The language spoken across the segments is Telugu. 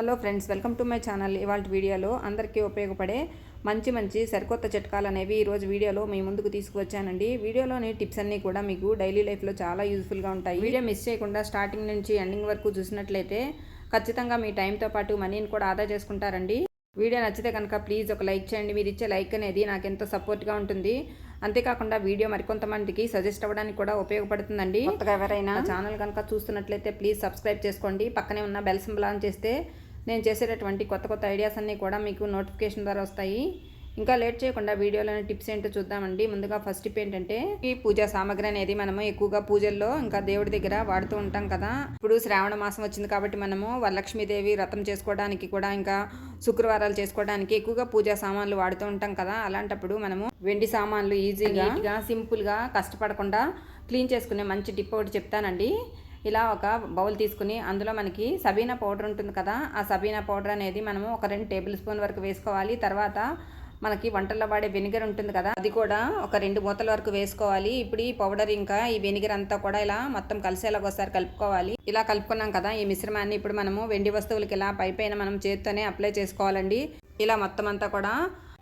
Hello friends welcome to my channel. ఇవాళ వీడియోలో అందరికీ ఉపయోగపడే మంచి మంచి సరికొత్త చిట్కాలు అనేవి ఈరోజు వీడియోలో మీ ముందుకు తీసుకువచ్చానండి. వీడియోలోని టిప్స్ అన్నీ కూడా మీకు డైలీ లైఫ్లో చాలా యూస్ఫుల్గా ఉంటాయి. వీడియో మిస్ చేయకుండా స్టార్టింగ్ నుంచి ఎండింగ్ వరకు చూసినట్లయితే ఖచ్చితంగా మీ టైంతో పాటు మనీని కూడా ఆదా చేసుకుంటారండి. వీడియో నచ్చితే కనుక ప్లీజ్ ఒక లైక్ చేయండి. మీరు ఇచ్చే లైక్ అనేది నాకు ఎంతో సపోర్ట్గా ఉంటుంది. అంతేకాకుండా వీడియో మరికొంతమందికి సజెస్ట్ అవ్వడానికి కూడా ఉపయోగపడుతుందండి. కొత్తగా ఎవరైనా ఛానల్ కనుక చూస్తున్నట్లయితే ప్లీజ్ సబ్స్క్రైబ్ చేసుకోండి. పక్కనే ఉన్న బెల్ సింబల్ ఆన్ చేస్తే నేను చేసేటటువంటి కొత్త కొత్త ఐడియాస్ అన్నీ కూడా మీకు నోటిఫికేషన్ ద్వారా వస్తాయి. ఇంకా లేట్ చేయకుండా వీడియోలోని టిప్స్ ఏంటో చూద్దామండి. ముందుగా ఫస్ట్ టిప్ ఏంటంటే ఈ పూజా సామాగ్రి అనేది మనము ఎక్కువగా పూజల్లో ఇంకా దేవుడి దగ్గర వాడుతూ ఉంటాం కదా. ఇప్పుడు శ్రావణ మాసం వచ్చింది కాబట్టి మనము వరలక్ష్మీదేవి వ్రతం చేసుకోవడానికి కూడా ఇంకా శుక్రవారాలు చేసుకోవడానికి ఎక్కువగా పూజా సామాన్లు వాడుతూ ఉంటాం కదా. అలాంటప్పుడు మనము వెండి సామాన్లు ఈజీగా సింపుల్గా కష్టపడకుండా క్లీన్ చేసుకునే మంచి టిప్ ఒకటి చెప్తానండి. ఇలా ఒక బౌల్ తీసుకుని అందులో మనకి సబీనా పౌడర్ ఉంటుంది కదా ఆ సబీనా పౌడర్ అనేది మనము ఒక రెండు టేబుల్ స్పూన్ వరకు వేసుకోవాలి. తర్వాత మనకి వంటల్లో వాడే వెనిగర్ ఉంటుంది కదా అది కూడా ఒక రెండు మూతల వరకు వేసుకోవాలి. ఇప్పుడు ఈ పౌడర్ ఇంకా ఈ వెనిగర్ అంతా కూడా ఇలా మొత్తం కలిసేలాగా ఒకసారి కలుపుకోవాలి. ఇలా కలుపుకున్నాం కదా ఈ మిశ్రమాన్ని ఇప్పుడు మనము వెండి వస్తువులకి ఇలా పైపైన మనం చేత్తోనే అప్లై చేసుకోవాలండి. ఇలా మొత్తం అంతా కూడా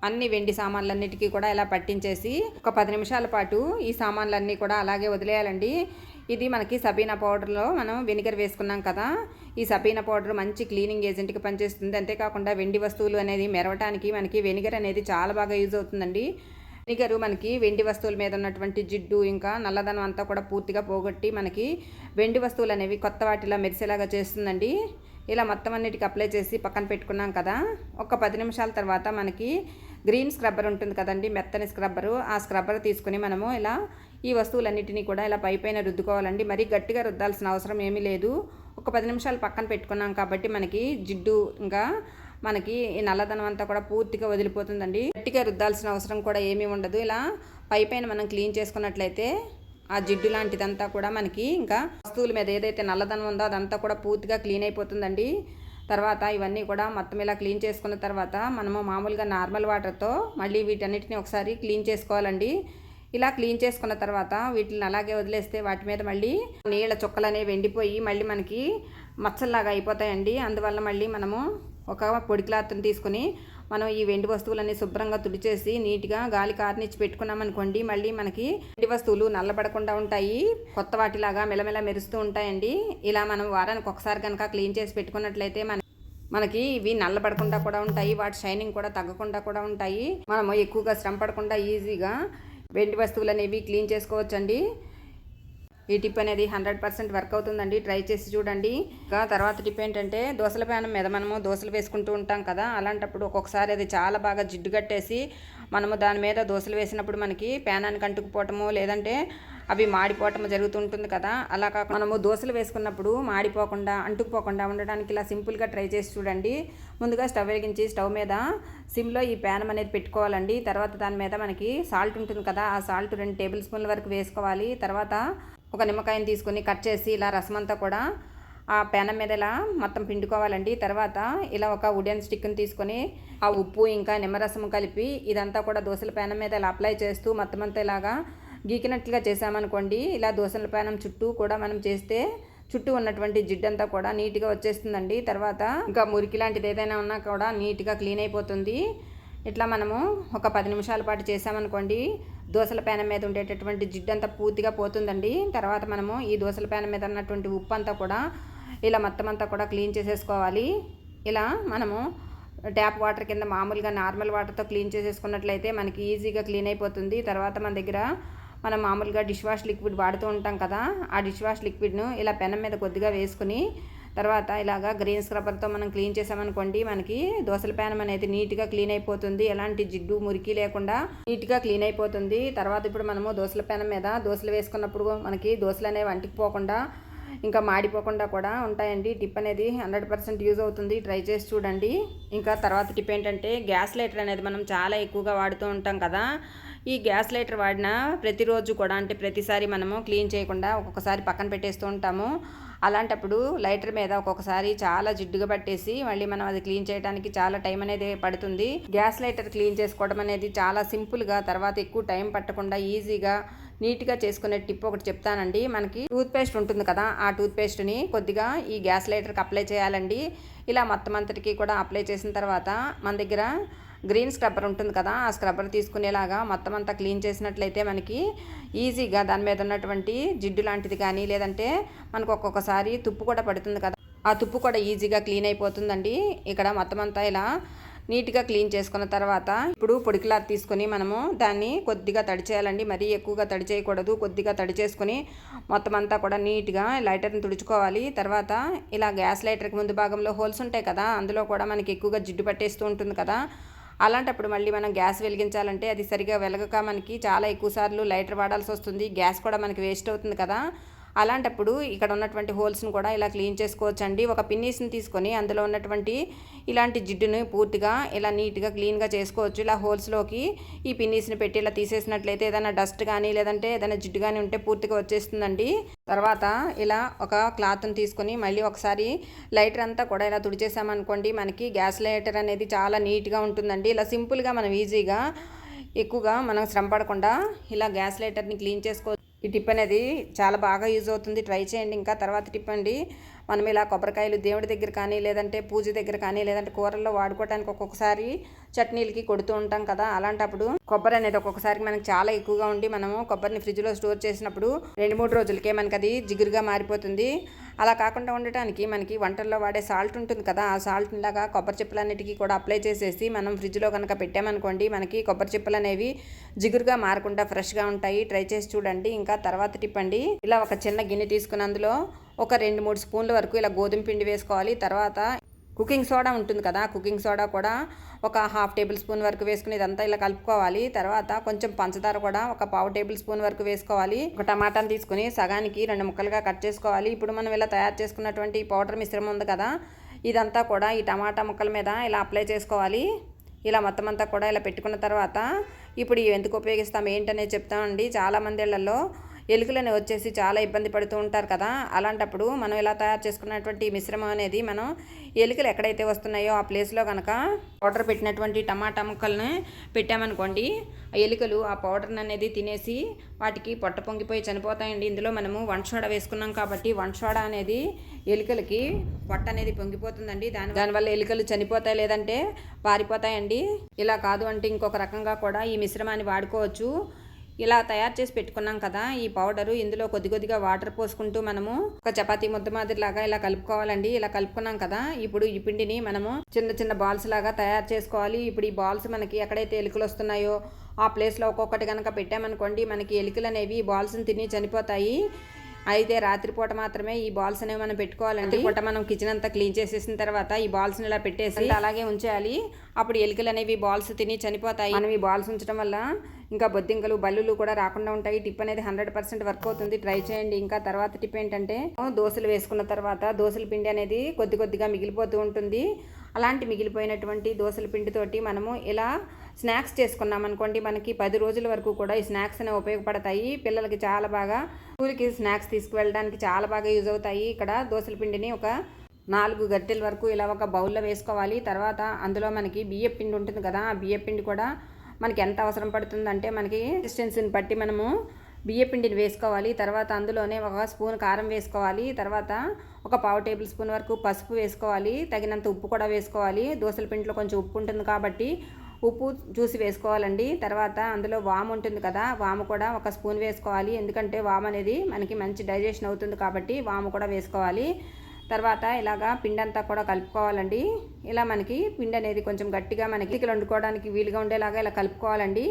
అన్ని వెండి సామాన్లన్నిటికీ కూడా ఇలా పట్టించేసి ఒక పది నిమిషాల పాటు ఈ సామాన్లన్నీ కూడా అలాగే వదిలేయాలండి. ఇది మనకి సబీనా పౌడర్లో మనం వెనిగర్ వేసుకున్నాం కదా. ఈ సబీనా పౌడర్ మంచి క్లీనింగ్ ఏజెంట్కి పనిచేస్తుంది. అంతేకాకుండా వెండి వస్తువులు అనేది మెరవటానికి మనకి వెనిగర్ అనేది చాలా బాగా యూజ్ అవుతుందండి. వెనిగరు మనకి వెండి వస్తువుల మీద ఉన్నటువంటి జిడ్డు ఇంకా నల్లదనం అంతా కూడా పూర్తిగా పోగొట్టి మనకి వెండి వస్తువులు అనేవి కొత్త వాటిలా మెరిసేలాగా చేస్తుందండి. ఇలా మొత్తం అన్నిటికి అప్లై చేసి పక్కన పెట్టుకున్నాం కదా. ఒక పది నిమిషాల తర్వాత మనకి గ్రీన్ స్క్రబ్బర్ ఉంటుంది కదండి మెత్తని స్క్రబ్బరు. ఆ స్క్రబ్బర్ తీసుకుని మనము ఇలా ఈ వస్తువులన్నిటినీ కూడా ఇలా పైపైన రుద్దుకోవాలండి. మరీ గట్టిగా రుద్దాల్సిన అవసరం ఏమీ లేదు. ఒక పది నిమిషాలు పక్కన పెట్టుకున్నాం కాబట్టి మనకి జిడ్డు ఇంకా మనకి ఈ నల్లదనం అంతా కూడా పూర్తిగా వదిలిపోతుందండి. గట్టిగా రుద్దాల్సిన అవసరం కూడా ఏమీ ఉండదు. ఇలా పైపైన మనం క్లీన్ చేసుకున్నట్లయితే ఆ జిడ్డు లాంటిదంతా కూడా మనకి ఇంకా వస్తువుల మీద ఏదైతే నల్లదనం ఉందో అదంతా కూడా పూర్తిగా క్లీన్ అయిపోతుందండి. తర్వాత ఇవన్నీ కూడా మొత్తం ఇలా క్లీన్ చేసుకున్న తర్వాత మనము మామూలుగా నార్మల్ వాటర్తో మళ్ళీ వీటన్నిటిని ఒకసారి క్లీన్ చేసుకోవాలండి. ఇలా క్లీన్ చేసుకున్న తర్వాత వీటిని అలాగే వదిలేస్తే వాటి మీద మళ్ళీ నీళ్ళ చుక్కలు అనేవి ఎండిపోయి మళ్ళీ మనకి మచ్చల్లాగా అయిపోతాయండి. అందువల్ల మళ్ళీ మనము ఒక పొడి క్లాత్ని తీసుకుని మనం ఈ వెండి వస్తువులన్నీ శుభ్రంగా తుడిచేసి నీట్గా గాలి కార్నిచ్చి పెట్టుకున్నాం అనుకోండి మళ్ళీ మనకి వెండి వస్తువులు నల్లబడకుండా ఉంటాయి కొత్త వాటిలాగా మెలమెల మెరుస్తూ ఉంటాయండి. ఇలా మనం వారానికి ఒకసారి కనుక క్లీన్ చేసి పెట్టుకున్నట్లయితే మన మనకి ఇవి నల్లబడకుండా కూడా ఉంటాయి వాటి షైనింగ్ కూడా తగ్గకుండా కూడా ఉంటాయి. మనము ఎక్కువగా శ్రమ పడకుండా ఈజీగా వెండి వస్తువులు అనేవి క్లీన్ చేసుకోవచ్చండి. ఈ టిప్ అనేది హండ్రెడ్ పర్సెంట్ వర్క్ అవుతుందండి. ట్రై చేసి చూడండి. ఇంకా తర్వాత టిప్ ఏంటంటే దోశల ప్యానం మీద మనము దోశలు వేసుకుంటూ ఉంటాం కదా అలాంటప్పుడు ఒక్కొక్కసారి అది చాలా బాగా జిడ్డు కట్టేసి మనము దాని మీద దోశలు వేసినప్పుడు మనకి ప్యానానికి అంటుకుపోవటము లేదంటే అవి మాడిపోవటం జరుగుతుంటుంది కదా. అలా కాకుండా మనము దోశలు వేసుకున్నప్పుడు మాడిపోకుండా అంటుకుపోకుండా ఉండడానికి ఇలా సింపుల్గా ట్రై చేసి చూడండి. ముందుగా స్టవ్ వెలిగించి స్టవ్ మీద సిమ్లో ఈ ప్యానం అనేది పెట్టుకోవాలండి. తర్వాత దాని మీద మనకి సాల్ట్ ఉంటుంది కదా ఆ సాల్ట్ రెండు టేబుల్ స్పూన్ల వరకు వేసుకోవాలి. తర్వాత ఒక నిమ్మకాయని తీసుకొని కట్ చేసి ఇలా రసం అంతా కూడా ఆ పెనం మీద ఇలా మొత్తం పిండుకోవాలండి. తర్వాత ఇలా ఒక వుడెన్ స్టిక్ని తీసుకొని ఆ ఉప్పు ఇంకా నిమ్మరసం కలిపి ఇదంతా కూడా దోశల పెనం మీద ఇలా అప్లై చేస్తూ మొత్తం అంతా ఇలాగా గీకినట్లుగా చేసామనుకోండి ఇలా దోశల పెనం చుట్టూ కూడా మనం చేస్తే చుట్టూ ఉన్నటువంటి జిడ్డంతా కూడా నీట్గా వచ్చేస్తుందండి. తర్వాత ఇంకా మురికి లాంటిది ఏదైనా ఉన్నా కూడా నీట్గా క్లీన్ అయిపోతుంది. ఇట్లా మనము ఒక పది నిమిషాల పాటు చేసామనుకోండి దోశల పేన మీద ఉండేటటువంటి జిడ్డు అంతా పూర్తిగా పోతుందండి. తర్వాత మనము ఈ దోశల పేన మీద ఉన్నటువంటి ఉప్పు అంతా కూడా ఇలా మొత్తం అంతా కూడా క్లీన్ చేసేసుకోవాలి. ఇలా మనము ట్యాప్ వాటర్ కింద మామూలుగా నార్మల్ వాటర్తో క్లీన్ చేసేసుకున్నట్లయితే మనకి ఈజీగా క్లీన్ అయిపోతుంది. తర్వాత మన దగ్గర మనం మామూలుగా డిష్ వాష్ లిక్విడ్ వాడుతూ ఉంటాం కదా ఆ డిష్ వాష్ లిక్విడ్ను ఇలా పెనం మీద కొద్దిగా వేసుకుని తర్వాత ఇలాగా గ్రీన్ స్క్రబ్బర్తో మనం క్లీన్ చేసామనుకోండి మనకి దోశల ప్యానం అనేది నీట్గా క్లీన్ అయిపోతుంది. ఎలాంటి జిడ్డు మురికి లేకుండా నీట్గా క్లీన్ అయిపోతుంది. తర్వాత ఇప్పుడు మనము దోశల ప్యానం మీద దోశలు వేసుకున్నప్పుడు మనకి దోశలు అనేవి వంటికి పోకుండా ఇంకా మాడిపోకుండా కూడా ఉంటాయండి. టిప్ అనేది హండ్రెడ్ పర్సెంట్ యూజ్ అవుతుంది. ట్రై చేసి చూడండి. ఇంకా తర్వాత టిప్ ఏంటంటే గ్యాస్ లైటర్ అనేది మనం చాలా ఎక్కువగా వాడుతూ ఉంటాం కదా. ఈ గ్యాస్ లైటర్ వాడిన ప్రతిరోజు కూడా అంటే ప్రతిసారి మనము క్లీన్ చేయకుండా ఒక్కొక్కసారి పక్కన పెట్టేస్తూ ఉంటాము. అలాంటప్పుడు లైటర్ మీద ఒక్కొక్కసారి చాలా జిడ్డుగా పట్టేసి మళ్ళీ మనం అది క్లీన్ చేయడానికి చాలా టైం అనేది పడుతుంది. గ్యాస్ లైటర్ క్లీన్ చేసుకోవడం అనేది చాలా సింపుల్గా తర్వాత ఎక్కువ టైం పట్టకుండా ఈజీగా నీట్గా చేసుకునే టిప్ ఒకటి చెప్తానండి. మనకి టూత్ పేస్ట్ ఉంటుంది కదా ఆ టూత్ పేస్ట్ని కొద్దిగా ఈ గ్యాస్ లైటర్కి అప్లై చేయాలండి. ఇలా మొత్తం అంతటికి కూడా అప్లై చేసిన తర్వాత మన దగ్గర గ్రీన్ స్క్రబ్బర్ ఉంటుంది కదా ఆ స్క్రబ్బర్ తీసుకునేలాగా మొత్తం అంతా క్లీన్ చేసినట్లయితే మనకి ఈజీగా దాని మీద ఉన్నటువంటి జిడ్డు లాంటిది కానీ లేదంటే మనకు ఒక్కొక్కసారి తుప్పు కూడా పడుతుంది కదా. ఆ తుప్పు కూడా ఈజీగా క్లీన్ అయిపోతుందండి. ఇక్కడ మొత్తం అంతా ఇలా నీట్గా క్లీన్ చేసుకున్న తర్వాత ఇప్పుడు పొడికిలా తీసుకొని మనము దాన్ని కొద్దిగా తడి చేయాలండి. మరీ ఎక్కువగా తడి చేయకూడదు. కొద్దిగా తడి చేసుకొని మొత్తం అంతా కూడా నీట్గా లైటర్ని తుడుచుకోవాలి. తర్వాత ఇలా గ్యాస్ లైటర్కి ముందు భాగంలో హోల్స్ ఉంటాయి కదా అందులో కూడా మనకి ఎక్కువగా జిడ్డు పట్టేస్తూ ఉంటుంది కదా. అలాంటప్పుడు మళ్ళీ మనం గ్యాస్ వెలిగించాలంటే అది సరిగా వెలగక మనకి చాలా ఎక్కువ సార్లు లైటర్ వాడాల్సి వస్తుంది. గ్యాస్ కూడా మనకి వేస్ట్ అవుతుంది కదా. అలాంటప్పుడు ఇక్కడ ఉన్నటువంటి హోల్స్ని కూడా ఇలా క్లీన్ చేసుకోవచ్చు అండి ఒక పిన్నీస్ని తీసుకొని అందులో ఉన్నటువంటి ఇలాంటి జిడ్డుని పూర్తిగా ఇలా నీట్గా క్లీన్గా చేసుకోవచ్చు. ఇలా హోల్స్లోకి ఈ పిన్నీస్ని పెట్టి ఇలా తీసేసినట్లయితే ఏదైనా డస్ట్ కానీ లేదంటే ఏదైనా జిడ్డు కానీ ఉంటే పూర్తిగా వచ్చేస్తుందండి. తర్వాత ఇలా ఒక క్లాత్ని తీసుకొని మళ్ళీ ఒకసారి లైటర్ అంతా కూడా ఇలా తుడిచేసామనుకోండి మనకి గ్యాస్ లైటర్ అనేది చాలా నీట్గా ఉంటుందండి. ఇలా సింపుల్గా మనం ఈజీగా ఎక్కువగా మనం శ్రమ పడకుండా ఇలా గ్యాస్ లైటర్ని క్లీన్ చేసుకో ఈ టిప్ అనేది చాలా బాగా యూజ్ అవుతుంది. ట్రై చేయండి. ఇంకా తర్వాత టిప్ అండి. మనం ఇలా కొబ్బరికాయలు దేవుడి దగ్గర కానీ లేదంటే పూజ దగ్గర కానీ లేదంటే కూరల్లో వాడుకోవడానికి ఒక్కొక్కసారి చట్నీలకి కొడుతూ ఉంటాం కదా. అలాంటప్పుడు కొబ్బరి అనేది ఒక్కొక్కసారి మనకి చాలా ఎక్కువగా ఉండి మనము కొబ్బరిని ఫ్రిడ్జ్లో స్టోర్ చేసినప్పుడు రెండు మూడు రోజులకే మనకి అది జిగురుగా మారిపోతుంది. అలా కాకుండా ఉండటానికి మనకి వంటల్లో వాడే సాల్ట్ ఉంటుంది కదా. ఆ సాల్ట్ లాగా కొబ్బరి చెప్పులన్నిటికీ కూడా అప్లై చేసేసి మనం ఫ్రిడ్జ్లో కనుక పెట్టామనుకోండి మనకి కొబ్బరి చెప్పులు అనేవి జిగురుగా మారకుండా ఫ్రెష్గా ఉంటాయి. ట్రై చేసి చూడండి. ఇంకా తర్వాత టిప్పండి ఇలా ఒక చిన్న గిన్నె తీసుకుని అందులో ఒక రెండు మూడు స్పూన్ల వరకు ఇలా గోధుమ పిండి వేసుకోవాలి. తర్వాత కుకింగ్ సోడా ఉంటుంది కదా కుకింగ్ సోడా కూడా ఒక హాఫ్ టేబుల్ స్పూన్ వరకు వేసుకుని ఇదంతా ఇలా కలుపుకోవాలి. తర్వాత కొంచెం పంచదార కూడా ఒక పావు టేబుల్ స్పూన్ వరకు వేసుకోవాలి. ఒక టమాటాని తీసుకుని సగానికి రెండు ముక్కలుగా కట్ చేసుకోవాలి. ఇప్పుడు మనం ఇలా తయారు చేసుకున్నటువంటి పౌడర్ మిశ్రమం ఉంది కదా ఇదంతా కూడా ఈ టమాటా ముక్కల మీద ఇలా అప్లై చేసుకోవాలి. ఇలా మొత్తం అంతా కూడా ఇలా పెట్టుకున్న తర్వాత ఇప్పుడు ఎందుకు ఉపయోగిస్తాం ఏంటనేది చెప్తామండి. చాలామంది ఇళ్ళలో ఎలుకలని వచ్చేసి చాలా ఇబ్బంది పడుతూ ఉంటారు కదా. అలాంటప్పుడు మనం ఇలా తయారు చేసుకున్నటువంటి మిశ్రమం అనేది మనం ఎలుకలు ఎక్కడైతే వస్తున్నాయో ఆ ప్లేస్లో కనుక పౌడర్ పెట్టినటువంటి టమాటా ముక్కల్ని పెట్టామనుకోండి ఆ ఎలుకలు ఆ పౌడర్ని అనేది తినేసి వాటికి పొట్ట పొంగిపోయి చనిపోతాయండి. ఇందులో మనము వంట వేసుకున్నాం కాబట్టి వంట అనేది ఎలుకలకి పొట్ట అనేది పొంగిపోతుందండి. దాని దానివల్ల ఎలుకలు చనిపోతాయి లేదంటే పారిపోతాయండి. ఇలా కాదు అంటే ఇంకొక రకంగా కూడా ఈ మిశ్రమాన్ని వాడుకోవచ్చు. ఇలా తయారు చేసి పెట్టుకున్నాం కదా ఈ పౌడరు. ఇందులో కొద్ది కొద్దిగా వాటర్ పోసుకుంటూ మనము ఒక చపాతీ ముద్ద మాదిరిలాగా ఇలా కలుపుకోవాలండి. ఇలా కలుపుకున్నాం కదా ఇప్పుడు ఈ పిండిని మనము చిన్న చిన్న బాల్స్ లాగా తయారు చేసుకోవాలి. ఇప్పుడు ఈ బాల్స్ మనకి ఎక్కడైతే ఎలుకలు వస్తున్నాయో ఆ ప్లేస్లో ఒక్కొక్కటి కనుక పెట్టామనుకోండి మనకి ఎలుకలు అనేవి బాల్స్ని తిని చనిపోతాయి. అయితే రాత్రిపూట మాత్రమే ఈ బాల్స్ అనేవి మనం పెట్టుకోవాలండి పూట మనం కిచెన్ అంతా క్లీన్ చేసేసిన తర్వాత ఈ బాల్స్ని ఇలా పెట్టేసి అలాగే ఉంచేయాలి. అప్పుడు ఎలుకలు అనేవి బాల్స్ తిని చనిపోతాయి. మనం ఈ బాల్స్ ఉంచడం వల్ల ఇంకా బొద్దింకలు బల్లులు కూడా రాకుండా ఉంటాయి. టిప్ అనేది హండ్రెడ్ పర్సెంట్ వర్క్ అవుతుంది. ట్రై చేయండి. ఇంకా తర్వాత టిప్ ఏంటంటే దోశలు వేసుకున్న తర్వాత దోశల పిండి అనేది కొద్ది కొద్దిగా మిగిలిపోతూ ఉంటుంది. అలాంటి మిగిలిపోయినటువంటి దోశల పిండితోటి మనము ఇలా స్నాక్స్ చేసుకున్నాం అనుకోండి మనకి పది రోజుల వరకు కూడా ఈ స్నాక్స్ అనేవి ఉపయోగపడతాయి. పిల్లలకి చాలా బాగా స్కూల్కి స్నాక్స్ తీసుకువెళ్ళడానికి చాలా బాగా యూజ్ అవుతాయి. ఇక్కడ దోశల పిండిని ఒక నాలుగు గట్టెల వరకు ఇలా ఒక బౌల్లో వేసుకోవాలి. తర్వాత అందులో మనకి బియ్యం పిండి ఉంటుంది కదా ఆ బియ్య పిండి కూడా మనకి ఎంత అవసరం పడుతుందంటే మనకి డిస్టెన్స్ని బట్టి మనము బియ్య పిండిని వేసుకోవాలి. తర్వాత అందులోనే ఒక స్పూన్ కారం వేసుకోవాలి. తర్వాత ఒక పావు టేబుల్ స్పూన్ వరకు పసుపు వేసుకోవాలి. తగినంత ఉప్పు కూడా వేసుకోవాలి. దోశల పిండిలో కొంచెం ఉప్పు ఉంటుంది కాబట్టి ఉప్పు చూసి వేసుకోవాలండి. తర్వాత అందులో వాము ఉంటుంది కదా వాము కూడా ఒక స్పూన్ వేసుకోవాలి. ఎందుకంటే వాము అనేది మనకి మంచి డైజెషన్ అవుతుంది కాబట్టి వాము కూడా వేసుకోవాలి. తర్వాత ఇలాగా పిండి అంతా కూడా కలుపుకోవాలండి. ఇలా మనకి పిండి అనేది కొంచెం గట్టిగా మనకి ఇక్కడ వండుకోవడానికి వీలుగా ఉండేలాగా ఇలా కలుపుకోవాలండి.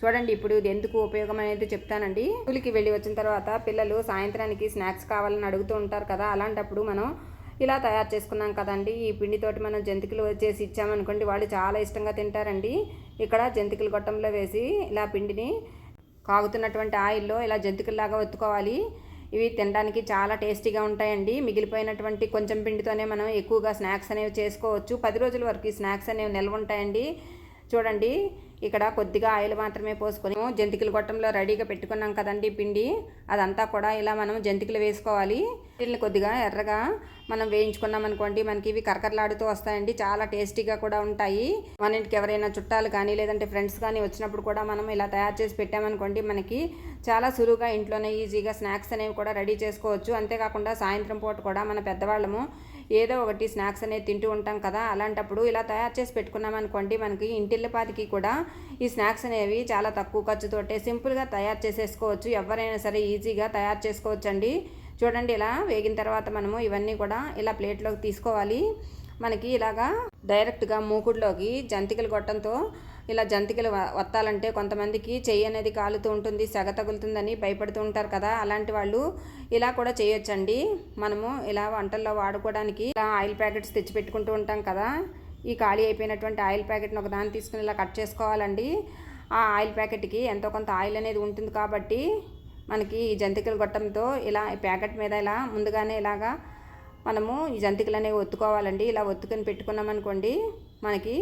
చూడండి ఇప్పుడు ఇది ఎందుకు ఉపయోగం అనేది చెప్తానండి. స్కూల్కి వెళ్ళి వచ్చిన తర్వాత పిల్లలు సాయంత్రానికి స్నాక్స్ కావాలని అడుగుతూ ఉంటారు కదా అలాంటప్పుడు మనం ఇలా తయారు చేసుకున్నాం కదండి. ఈ పిండితోటి మనం జంతికలు వచ్చేసి ఇచ్చామనుకోండి వాళ్ళు చాలా ఇష్టంగా తింటారండి. ఇక్కడ జంతికలు గొట్టంలో వేసి ఇలా పిండిని కాగుతున్నటువంటి ఆయిల్లో ఇలా జంతికల్లాగా ఒత్తుకోవాలి. ఇవి తినడానికి చాలా టేస్టీగా ఉంటాయండి. మిగిలిపోయినటువంటి కొంచెం పిండితోనే మనం ఎక్కువగా స్నాక్స్ అనేవి చేసుకోవచ్చు. పది రోజుల వరకు ఈ స్నాక్స్ అనేవి నిల్వ ఉంటాయండి. చూడండి ఇక్కడ కొద్దిగా ఆయిల్ మాత్రమే పోసుకొని జంతికల గొట్టంలో రెడీగా పెట్టుకున్నాం కదండి పిండి. అదంతా కూడా ఇలా మనం జంతికలు వేసుకోవాలి. వీటిని కొద్దిగా ఎర్రగా మనం వేయించుకున్నాం అనుకోండి మనకి ఇవి కరకరలాడుతూ వస్తాయండి. చాలా టేస్టీగా కూడా ఉంటాయి. మన ఇంటికి ఎవరైనా చుట్టాలు కానీ లేదంటే ఫ్రెండ్స్ కానీ వచ్చినప్పుడు కూడా మనం ఇలా తయారు చేసి పెట్టామనుకోండి మనకి చాలా సులువుగా ఇంట్లోనే ఈజీగా స్నాక్స్ అనేవి కూడా రెడీ చేసుకోవచ్చు. అంతేకాకుండా సాయంత్రం పూట కూడా మన పెద్దవాళ్ళము ఏదో ఒకటి స్నాక్స్ అనేది తింటూ ఉంటాం కదా అలాంటప్పుడు ఇలా తయారు చేసి పెట్టుకున్నాం అనుకోండి మనకి ఇంటిల్లిపాతికి కూడా ఈ స్నాక్స్ అనేవి చాలా తక్కువ ఖర్చుతోటే సింపుల్గా తయారు చేసేసుకోవచ్చు. ఎవరైనా సరే ఈజీగా తయారు చేసుకోవచ్చు అండి చూడండి ఇలా వేగిన తర్వాత మనము ఇవన్నీ కూడా ఇలా ప్లేట్లోకి తీసుకోవాలి. మనకి ఇలాగా డైరెక్ట్గా మూకుడులోకి జంతికలు గొట్టంతో ఇలా జంతికలు వత్తాలంటే కొంతమందికి చెయ్యి అనేది కాలుతూ ఉంటుంది సెగ తగులుతుందని భయపడుతూ ఉంటారు కదా అలాంటి వాళ్ళు ఇలా కూడా చేయొచ్చండి. మనము ఇలా వంటల్లో వాడుకోవడానికి ఇలా ఆయిల్ ప్యాకెట్స్ తెచ్చి పెట్టుకుంటూ ఉంటాం కదా ఈ ఖాళీ అయిపోయినటువంటి ఆయిల్ ప్యాకెట్ని ఒక దాన్ని తీసుకుని ఇలా కట్ చేసుకోవాలండి. ఆ ఆయిల్ ప్యాకెట్కి ఎంతో కొంత ఆయిల్ అనేది ఉంటుంది కాబట్టి మనకి ఈ జంతికల గొట్టంతో ఇలా ప్యాకెట్ మీద ఇలా ముందుగానే ఇలాగా మనము ఈ జంతికలు అనేవి ఒత్తుకోవాలండి. ఇలా ఒత్తుకొని పెట్టుకున్నాం అనుకోండి మనకి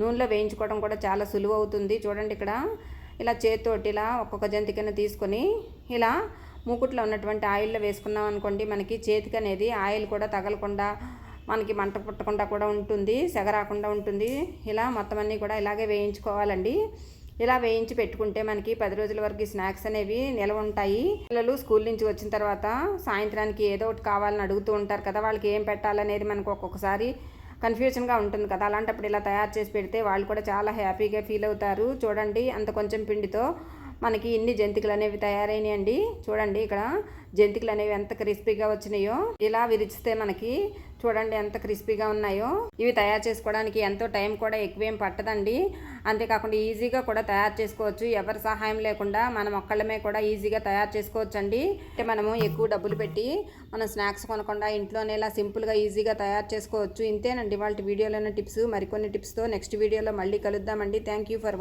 నూనెలో వేయించుకోవడం కూడా చాలా సులువు అవుతుంది. చూడండి ఇక్కడ. ఇలా చేతితోటి ఇలా ఒక్కొక్క జంతికను తీసుకొని ఇలా మూకుట్లో ఉన్నటువంటి ఆయిల్లో వేసుకున్నాం అనుకోండి మనకి చేతికి అనేది ఆయిల్ కూడా తగలకుండా మనకి మంట పుట్టకుండా కూడా ఉంటుంది సెగ రాకుండా ఉంటుంది. ఇలా మొత్తం అన్నీ కూడా ఇలాగే వేయించుకోవాలండి. ఇలా వేయించి పెట్టుకుంటే మనకి పది రోజుల వరకు స్నాక్స్ అనేవి నిల్వ ఉంటాయి. పిల్లలు స్కూల్ నుంచి వచ్చిన తర్వాత సాయంత్రానికి ఏదో ఒకటి కావాలని అడుగుతూ ఉంటారు కదా వాళ్ళకి ఏం పెట్టాలనేది మనకు ఒక్కొక్కసారి కన్ఫ్యూజన్గా ఉంటుంది కదా. అలాంటప్పుడు ఇలా తయారు చేసి పెడితే వాళ్ళు కూడా చాలా హ్యాపీగా ఫీల్ అవుతారు. చూడండి అంత కొంచెం పిండితో. మనకి ఇన్ని జంతికలు అనేవి తయారైనాయండి. చూడండి ఇక్కడ జంతికలు అనేవి ఎంత క్రిస్పీగా వచ్చినాయో ఇలా విరిచితే మనకి చూడండి ఎంత క్రిస్పీగా ఉన్నాయో. ఇవి తయారు చేసుకోవడానికి ఎంతో టైం కూడా ఎక్కువేం పట్టదండి. అంతేకాకుండా ఈజీగా కూడా తయారు చేసుకోవచ్చు. ఎవరి సహాయం లేకుండా మనం ఒక్కళ్ళమే కూడా ఈజీగా తయారు చేసుకోవచ్చు అండి అంటే మనము ఎక్కువ డబ్బులు పెట్టి మనం స్నాక్స్ కొనకుండా ఇంట్లోనే ఇలా సింపుల్గా ఈజీగా తయారు చేసుకోవచ్చు. ఇంతేనండి వాళ్ళ ఉన్న టిప్స్. మరికొన్ని టిప్స్తో నెక్స్ట్ వీడియోలో మళ్ళీ కలుద్దామండి. Thank you for